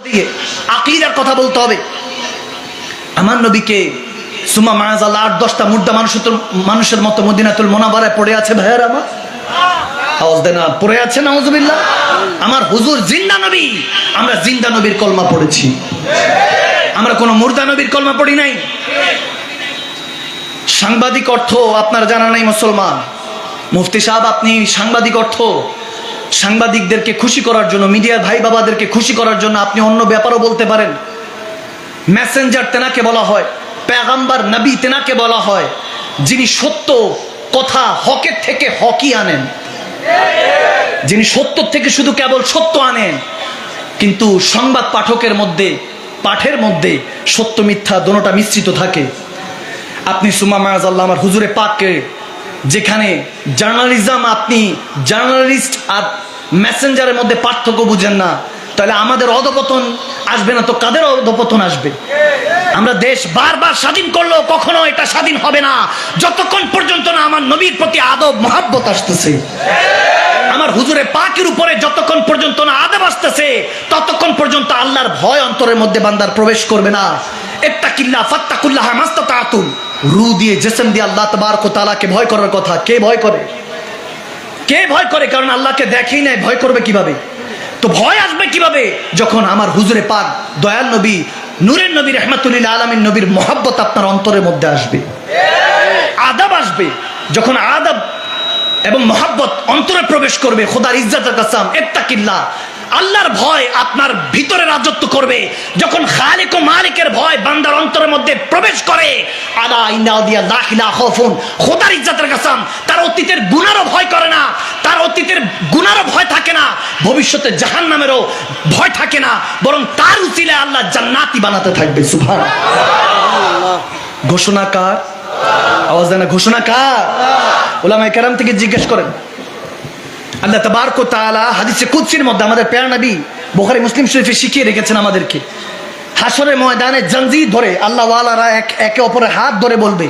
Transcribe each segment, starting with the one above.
দিকে আকিদার কথা বলতে হবে। আমার নবীকে সুমা মায়াজাল্লাহ আট, দশটা মুর্দা মানুষ মানুষের মতো মদিনাতুল মোনাবারায় পড়ে আছে ভাইয়ার আমার। আওয়াজ দেয় না, পড়ে আছে, নাউজুবিল্লাহ। আমার হুজুর জিন্দা নবী। আমরা জিন্দা নবীর কলমা পড়েছি। আমরা কোনো মুর্দা নবীর কলমা পড়ি নাই। সাংবাদিক অর্থ আপনার জানা নাই মুসলমান। মুফতি সাহেব, আপনি সাংবাদিক অর্থ সাংবাদিকদেরকে খুশি করার জন্য, মিডিয়ার ভাই বাবাদেরকে খুশি করার জন্য আপনি অন্য ব্যাপারও বলতে পারেন। মেসেঞ্জার তেনাকে বলা হয়, প্যাগাম্বার নবী তেনাকে বলা হয়, যিনি সত্য কথা হকের থেকে হকি আনেন। যিনি সত্য থেকে শুধু কেবল সত্য আনেন, কিন্তু সংবাদ পাঠকের মধ্যে, পাঠের মধ্যে সত্য মিথ্যা দোনোটা মিশ্রিত থাকে। আপনি সুমা মায়াজ আল্লাহ আমার হুজুরে পাককে, যেখানে জার্নালিজম আপনি জার্নালিস্ট আর মেসেঞ্জারের মধ্যে পার্থক্য বুঝেন না। তাহলে আমাদের অধপতন আসবে না তো কাদের অধপতন আসবে? আমরা দেশ বারবার স্বাধীন করলেও কখনো এটা স্বাধীন হবে না। যতক্ষণ পর্যন্ত না আমার নবীর প্রতি আদব, মহাব্বত আসতেছে। আমার হুজুরে পাকের উপরে যতক্ষণ পর্যন্ত না আদব আসতেছে, ততক্ষণ পর্যন্ত আল্লাহর ভয় অন্তরের মধ্যে বান্দার প্রবেশ করবে না। এত্তাকিল্লা ফাত্তাকুল্লাহ মাস্তাতাতুম। রু দিয়ে, জেসেম দিয়ে আল্লাহ তবারক তাআলাকে ভয় করার কথা। কে ভয় করে? কে ভয় করে? কারণ আল্লাহকে দেখেই নাই, ভয় করবে কীভাবে? তো ভয় আসবে কীভাবে? যখন আমার হুজুরে পাক দয়াল নবী, নূরের নবী রহমাতুল্লাহ আলমীর নবীর মহাব্বত আপনার অন্তরের মধ্যে আসবে। আদাব আসবে। যখন আদাব এবং মহাব্বত অন্তরে প্রবেশ করবে, খোদার ইজ্জাতের কাসাম এত্তাকিল্লা আল্লাহর ভয় আপনার ভিতরে রাজত্ব করবে। যখন খালিক ও মালিকের ভয় বান্দার অন্তরের মধ্যে প্রবেশ করে, আলা ইন্না দিয়া লাহিলা খফুন খোদার ইজ্জাতের কাসাম অতীতের গুনারও ভয় করে না। তার অতীতের গুনারও ভয় থাকে না। ভবিষ্যতে জাহান নামেরও ভয় থাকে না। বরং তার উচিলে আল্লাহ জান্নাতি বানাতে থাকবে। সুভান ঘোষণা কার? আওয়াজ দেয় না, ঘোষণা কার? ওলামাই কেরাম থেকে জিজ্ঞেস করেন। আল্লাহ তাবারক তাআলা হাদিসে কুদসির মধ্যে আমাদের প্যারা নবী বুখারী মুসলিম শরীফে শিখিয়ে রেখেছেন আমাদেরকে। হাসরের ময়দানে জঞ্জির ধরে আল্লাহ ওয়ালারা এক একে অপরের হাত ধরে বলবে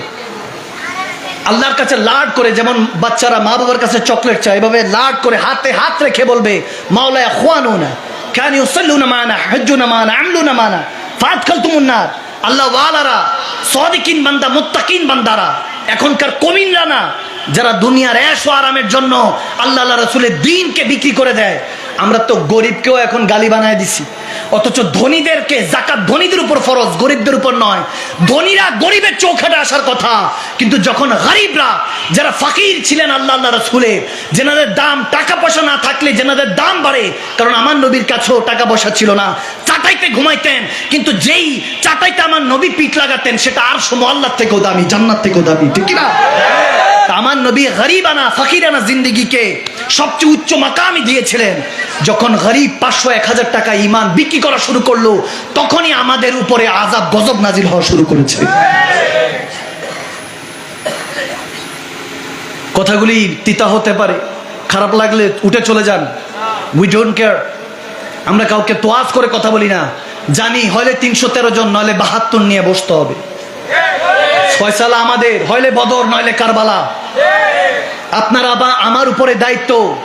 আল্লাহর কাছে লাড করে, যেমন বাচ্চারা মা বাবার কাছে চকলেট চায়, এভাবে লাড করে হাতে হাত রেখে বলবে, মাওলায়া খুয়ানুনা কান ইউসাল্লুনা মানা, হজ্জুনা মানা, আমলুনা মানা ফাদখালতুমুন নার। আল্লাহ ওয়ালারা, সাদিকিন বান্দা, মুত্তাকিন বান্দারা, এখনকার কমিনরা না, যারা দুনিয়ার এশ আরামের জন্য আল্লাহ আল্লাহ রসুলের দিনকে বিক্রি করে দেয়। আমরা তো গরিবকেও এখন গালি বানায় দিছি। অথচ ধনীদেরকে জাকাত ধনীদের উপর ফরজ, গরিবদের উপর নয়। ধনীরা গরিবের চৌখাটে আসার কথা। কিন্তু যখন গরিবরা, যারা ফাকির ছিলেন আল্লাহ আল্লাহ রসুলের যেনাদের দাম টাকা পয়সা না থাকলে যেনাদের দাম বাড়ে, কারণ আমার নবীর কাছেও টাকা পয়সা ছিল না। চাটাইতে ঘুমাইতেন, কিন্তু যেই চাটাইতে আমার নবী পিঠ লাগাতেন, সেটা আর সময় আল্লাহ থেকেও দামি, জান্নাত থেকেও দামি, ঠিক কি না তা আমার নবী গরিবানা, ফকিরানা জিন্দিগিকে সবচেয়ে উচ্চ মাকামি দিয়েছিলেন। যখন গরিব পাঁচশো এক হাজার টাকা ইমান বিক্রি করা শুরু করল, তখনই আমাদের উপরে আজাব গজব নাজিল হওয়া শুরু করেছে। কথাগুলি তিতা হতে পারে, খারাপ লাগলে উঠে চলে যান। উই ডোন্ট কেয়ার আমরা কাউকে তোয়াজ করে কথা বলি না। জানি হলে তিনশো তেরো জন নইলে বাহাত্তর নিয়ে বসতে হবে। ফয়সালা আমাদের হইলে বদর নইলে কারবালা। আপনারা বা আমার উপরে দায়িত্ব।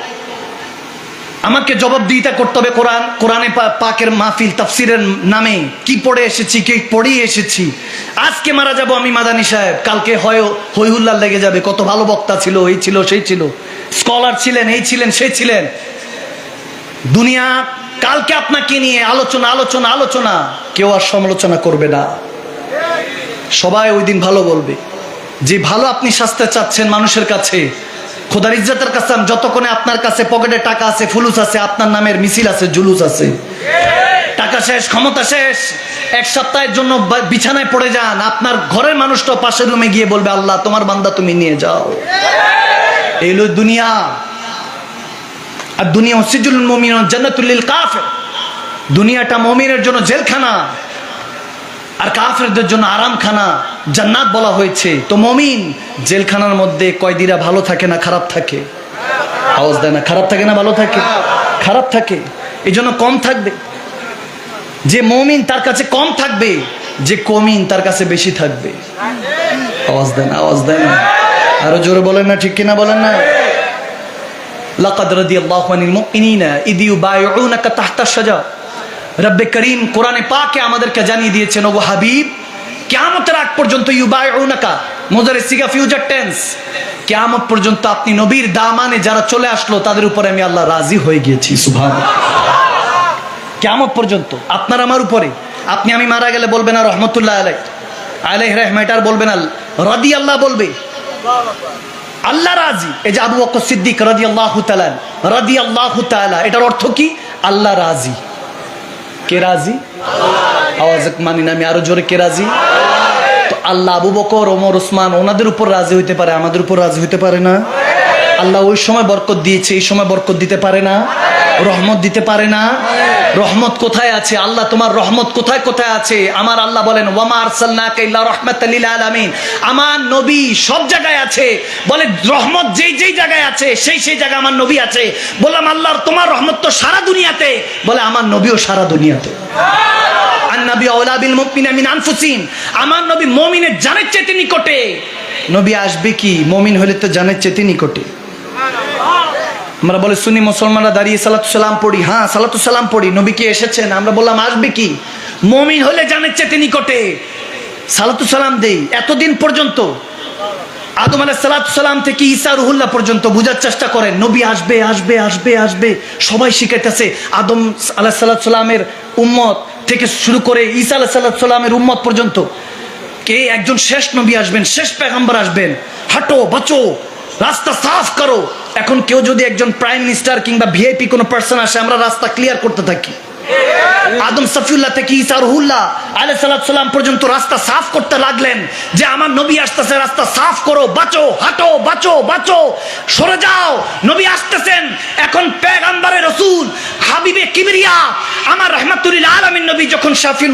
আমাকে জবাবদিহিতা করতে হবে কোরআন, কোরআনে পাকের মাহফিল তাফসিরের নামে। কি পড়ে এসেছি, কি পড়িয়ে এসেছি। আজকে মারা যাব আমি মাদানি সাহেব। কালকে হয় হইহুল্লাহ লেগে যাবে। কত ভালো বক্তা ছিল, এই ছিল, সেই ছিল। স্কলার ছিলেন, এই ছিলেন সেই ছিলেন। দুনিয়া, কালকে আপনাকে নিয়ে আলোচনা আলোচনা আলোচনা। কেউ আর সমালোচনা করবে না। সবাই ওই দিন ভালো বলবে। যে ভালো আপনি শাস্তে চাচ্ছেন মানুষের কাছে। খোদার ইজ্জতের কাছে যতক্ষণে আপনার কাছে পকেটে টাকা আছে, ফুলুস আছে, আপনার নামের মিছিল আছে, জুলুস আছে। টাকা শেষ, ক্ষমতা শেষ। এক সপ্তাহের জন্য বিছানায় পড়ে যান। আপনার ঘরের মানুষটা পাশের রুমে গিয়ে বলবে, আল্লাহ, তোমার বান্দা তুমি নিয়ে যাও। এলো দুনিয়া। আর দুনিয়া হসিজুল মমিন জান্নাতুল্লিল কাফের। দুনিয়াটা মমিনের জন্য জেলখানা। আর কাফেরদের জন্য আরামখানা জান্নাত বলা হয়েছে। তো মমিন, জেলখানার মধ্যে কয়দিরা ভালো থাকে না খারাপ থাকে? আওয়াজ দেয় না, খারাপ থাকে না ভালো থাকে? খারাপ থাকে এই জন্য কম থাকবে। যে মমিন তার কাছে কম থাকবে, যে কমিন তার কাছে বেশি থাকবে। আওয়াজ দেন আওয়াজ দেন আরও জোরে বলেন না, ঠিক কিনা বলেন না? লাকাদ রাদিয়াল্লাহু আনিল মুমিনিনা ইদ ইউবাইউনাকা তাহতা শাজার। রব্বে করিম কোরআনে পাকে আমাদেরকে জানিয়ে দিয়েছেন ওগো হাবিব, কেয়ামতের আগ পর্যন্ত ইউবায়ুনাকা মোজারে সিগা ফিউচার টেন্স, কেয়ামত পর্যন্ত আপনি নবীর দামানে যারা চলে আসলো, তাদের উপরে আমি আল্লাহ রাজি হয়ে গিয়েছি সুভান কেয়ামত পর্যন্ত আপনার আমার উপরে, আপনি আমি মারা গেলে বলবেন না রহমতুল্লাহ আলাই আলাই রহমাটার বলবেন, আল রাদি আল্লাহ বলবে, আল্লাহ রাজি। এই যে আবু বকর সিদ্দিক রাদি আল্লাহ রাদি আল্লাহ এটার অর্থ কি? আল্লাহ রাজি। কে রাজি আওয়াজ মানি না, আমি আরও জোরে কে রাজি তো আল্লাহ আবু বকর, ওমর ওসমান ওনাদের উপর রাজি হইতে পারে, আমাদের উপর রাজি হইতে পারে না। আল্লাহ ওই সময় বরকত দিয়েছে, এই সময় বরকত দিতে পারে না। রহমত দিতে পারে না? রহমত কোথায় আছে? আল্লাহ তোমার রহমত কোথায় কোথায় আছে? আমার আল্লাহ বলেন আমার নবী সব জায়গায় আছে। বলে রহমত যেই যেই জায়গায় আছে, সেই সেই জায়গায় আমার নবী আছে। বললাম, আল্লাহর তোমার রহমত তো সারা দুনিয়াতে। বলে, আমার নবীও সারা দুনিয়াতে। আমার নবী মমিনের জানের চেয়ে নিকটে। নবী আসবে কি? মমিন হলে তো জানের চেয়ে নিকটে। আমরা বলে শুনি মুসলমানরা দাঁড়িয়ে সালাম পড়ি। হ্যাঁ সালাম পড়ি। নবী কি এসেছেন? আমরা বললাম, আসবে কি? মমিন হলে জানের চেতে নিকটে সালাম দেই। এতদিন পর্যন্ত আদম আলাহ সালাম থেকে ঈসা রুহুল্লাহ পর্যন্ত বোঝার চেষ্টা করেন, নবী আসবে আসবে আসবে আসবে। সবাই শিখাইতেছে, আদম আলাহ সাল্লামের উম্মত থেকে শুরু করে ঈসা আলাহ সাল্লামের উম্মত পর্যন্ত কে একজন শেষ নবী আসবেন, শেষ পেগাম্বার আসবেন। হাঁটো, বাঁচো। রাস্তা সাফ করো। এখন কেউ যদি একজন প্রাইম মিনিস্টার কিংবা ভিআইপি কোনো পার্সন আসে, আমরা রাস্তা ক্লিয়ার করতে থাকি। আদম সফিউল্লাহ থেকে ইসা রহুল্লাহ পর্যন্ত রাস্তা সাফ করতে লাগলেন যে আমার নবী আসতেছে, রাস্তা সাফ করো, বাঁচো, হাঁটো, বাঁচো বাঁচো, সরে যাও। নবী আসতেছেন, এখন রসুল হাবিবে কিবরিয়া, আমার আলমিন নবী যখন শাফিল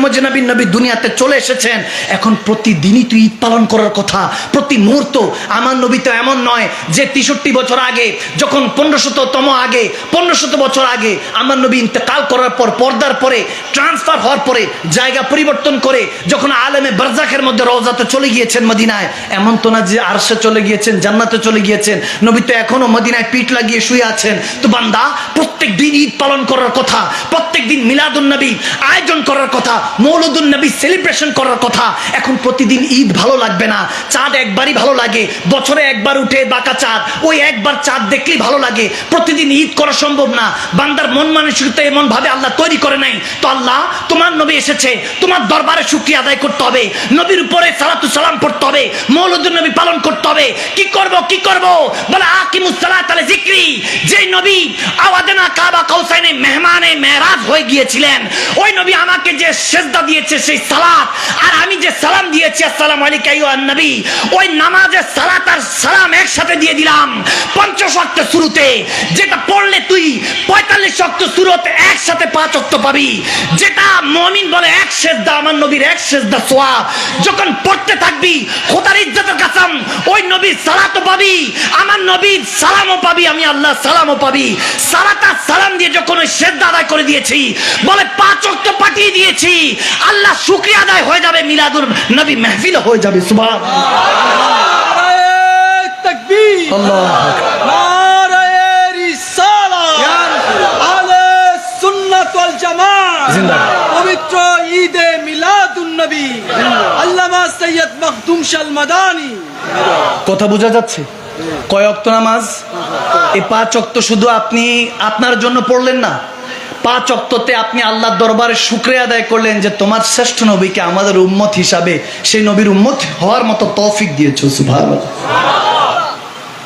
নবী দুনিয়াতে চলে এসেছেন, এখন প্রতিদিনই তুই ঈদ পালন করার কথা, প্রতি মুহূর্ত। আমার নবী তো এমন নয় যে তেষট্টি বছর আগে, যখন পনেরোশততম আগে, পনেরোশত বছর আগে আমার নবী ইন্তেকাল করার পর পর্দার পরে ট্রান্সফার হওয়ার পরে, জায়গা পরিবর্তন করে যখন আলেমে বারজাকের মধ্যে রওজাতে চলে গিয়েছেন মদিনায়, এমন তো না যে আরশে চলে গিয়েছেন, জান্নাতে চলে গিয়েছেন, নবী তো এখনও মদিনায় পিঠ লাগিয়ে শুয়ে আছেন। তো বান্দা প্রত্যেক দিন ঈদ পালন করার কথা প্রত্যেক দিন মিলাদুন নবী আয়োজন করার কথা, মৌলুদুন নবী সেলিব্রেশন করার কথা, এখন প্রতিদিন ঈদ ভালো লাগবে না, চাঁদ একবারই ভালো লাগে, বছরে একবার উঠে বাঁকা চাঁদ, ওই একবার চাঁদ দেখলেই ভালো লাগে, প্রতিদিন ঈদ করা সম্ভব না, বান্দার মন মানসিকতা এমন ভাবে আল্লাহ তৈরি করে নাই। তো আল্লাহ, তোমার নবী এসেছে, তোমার দরবারে শুক্রিয়া আদায় করতে হবে, নবীর উপরে সালাতু সালাম পড়তে হবে মৌলুদুন নবী পালন করতে হবে। কি করব কি করব? বলে, আকিমুস সালাত আলা জিক্রি। যে নবী আওয়াদেনা কাবা কৌসাইনে মেহমানে মেহরাজ হয়ে গিয়েছিলেন, ওই নবী আমাকে যে সেজদা দিয়েছে সেই সালাত, আর আমি যে সালাম দিয়েছি, আসসালামু আলাইকা আইয়ুহান নবী, ওই নামাজের সালাত আর সালাম একসাথে দিয়ে দিলাম। পঞ্চাশ ওয়াক্ত শুরুতে যেটা পড়লে তুই পঁয়তাল্লিশ ওয়াক্ত শুরুতে একসাথে পাঁচ ওয়াক্ত পাবি যেটা মমিন বলে এক সেজদা আমার নবীর এক সেজদা সোয়াব। যখন পড়তে থাকবি খোদার ইজ্জতের কাসাম ওই নবীর সালাতও পাবি আমার নবীর সালামও পাবি আমি আল্লাহ সালামও পাবি। সালাত আর সালাম দিয়ে যখন ওই সেজদা আদায় করে দিয়েছি বলে পাঁচ ওয়াক্ত পাঠিয়ে দিয়েছি আল্লাহ শুকরিয়া আদায় হয়ে যাবে মিলাদুর নবী মেহফিল হয়ে যাবে সুবহান নারায়ে তাকবীর। আল্লাহ। কথা বোঝা যাচ্ছে? কয় অক্ত নামাজ? এই পাঁচ অক্ত শুধু আপনি আপনার জন্য পড়লেন না। পাঁচ অক্ততে আপনি আল্লাহর দরবারে শুক্রিয়া আদায় করলেন যে তোমার শ্রেষ্ঠ নবীকে আমাদের উম্মত হিসাবে সেই নবীর উম্মত হওয়ার মতো তৌফিক দিয়েছ সুভাষ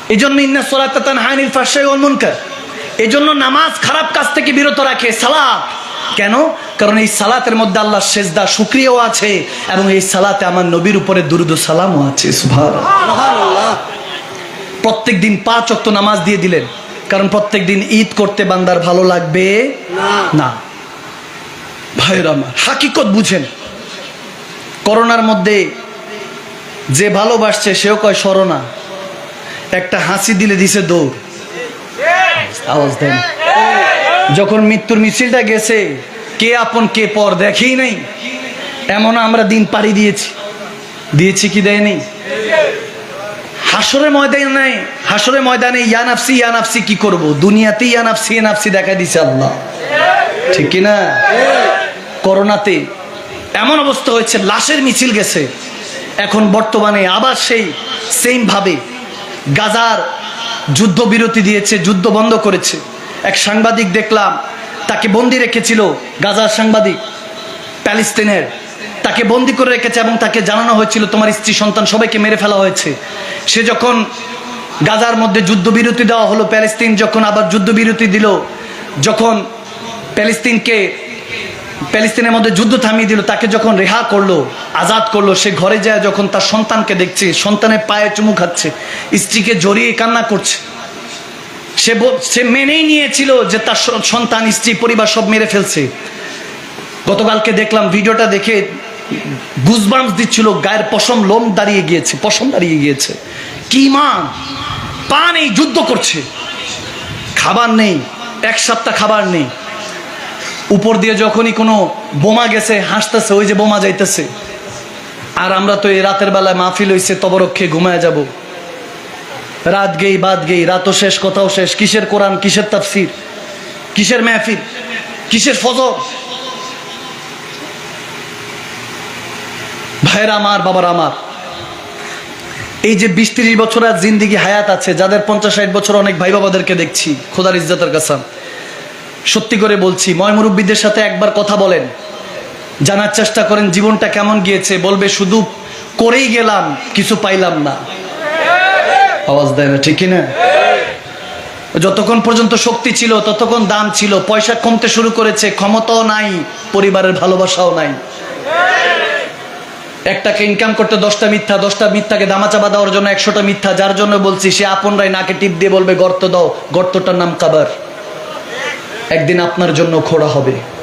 এই জন্য ইন্না সোলাতান হানিল ফাশাই ওয়াল মুনকার। এই জন্য নামাজ খারাপ কাজ থেকে বিরত রাখে, সালাত। কেন? কারণ এই সালাতের মধ্যে আল্লাহ সেজদা শুক্রিয়াও আছে এবং এই সালাতে আমার নবীর উপরে দুরুদ সালামও আছে প্রত্যেক দিন পাঁচ অক্ত নামাজ দিয়ে দিলেন। কারণ প্রত্যেক দিন ঈদ করতে বান্দার ভালো লাগবে? না। ভাইয়ের আমার হাকিকত বুঝেন। করোনার মধ্যে যে ভালোবাসছে সেও কয় সরনা একটা হাসি দিলে দিছে দৌড়। আওয়াজ দেন। যখন মৃত্যুর মিছিলটা গেছে, কে আপন কে পর দেখেই নাই। এমন আমরা দিন পাড়ি দিয়েছি। দিয়েছি কি দেয়নি হাসরে ময়দানে নাই। হাসরে ময়দানে ইয়ানাফসি ইয়ানাফসি কি করব? দুনিয়াতে ইয়ানাফসি ইয়ানাফসি দেখা দিছে আল্লাহ। ঠিক কি না? করোনাতে এমন অবস্থা হয়েছে, লাশের মিছিল গেছে। এখন বর্তমানে আবার সেই সেম ভাবে গাজার যুদ্ধবিরতি দিয়েছে, যুদ্ধ বন্ধ করেছে। এক সাংবাদিক দেখলাম, তাকে বন্দি রেখেছিল গাজার সাংবাদিক, প্যালেস্তিনের। তাকে বন্দি করে রেখেছে এবং তাকে জানানো হয়েছিল, তোমার স্ত্রী, সন্তান সবাইকে মেরে ফেলা হয়েছে। সে যখন গাজার মধ্যে যুদ্ধবিরতি দেওয়া হলো, প্যালেস্তিন যখন আবার যুদ্ধবিরতি দিল, যখন প্যালেস্তিনকে, প্যালেস্তিনের মধ্যে যুদ্ধ থামিয়ে দিল, তাকে যখন রেহা করল, আজাদ করল, সে ঘরে যায়, যখন তার সন্তানকে দেখছে, সন্তানের পায়ে চুমু খাচ্ছে, স্ত্রীকে জড়িয়ে কান্না করছে। সে সে মেনেই নিয়েছিল যে তার সন্তান, স্ত্রী, পরিবার সব মেরে ফেলছে। গতকালকে দেখলাম ভিডিওটা দেখে গুজবাম্স দিচ্ছিল, গায়ের পশম লোম দাঁড়িয়ে গিয়েছে, পশম দাঁড়িয়ে গিয়েছে। কি মা! পা নেই, যুদ্ধ করছে। খাবার নেই, এক সপ্তাহ খাবার নেই। উপর দিয়ে যখনই কোনো বোমা গেছে, হাসতেছে, ওই যে বোমা যাইতেছে। আর আমরা তো এই রাতের বেলায় মাহফিল হইছে, তবরক্ষে ঘুমায় যাব। রাত গেই বাদ গেই, রাতও শেষ, কথাও শেষ। কিসের কোরআন, কিসের তাফসির? কিসের মেহফিল? কিসের ফজর? ভাইয়ের আমার, বাবার আমার, এই যে বিশ ত্রিশ বছর আর জিন্দিগি হায়াত আছে, যাদের পঞ্চাশ ষাট বছর অনেক ভাই বাবাদেরকে দেখছি, খোদার ইজ্জতের কাসাম। সত্যি করে বলছি, ময় মুরব্বীদের সাথে একবার কথা বলেন। জানার চেষ্টা করেন, জীবনটা কেমন গিয়েছে? বলবে, শুধু করেই গেলাম, কিছু পাইলাম না। আওয়াজ দেয় না ঠিকই না? যতক্ষণ পর্যন্ত শক্তি ছিল, ততক্ষণ দাম ছিল, পয়সা কমতে শুরু করেছে, ক্ষমতাও নাই, পরিবারের ভালোবাসাও নাই। একটাকে ইনকাম করতে দশটা মিথ্যা, দশটা মিথ্যাকে দামাচাপা দেওয়ার জন্য একশোটা মিথ্যা, যার জন্য বলছি, সে আপনরাই নাকে টিপ দিয়ে বলবে, গর্ত দাও, গর্তটার নাম কাবার। একদিন আপনার জন্য খোড়া হবে।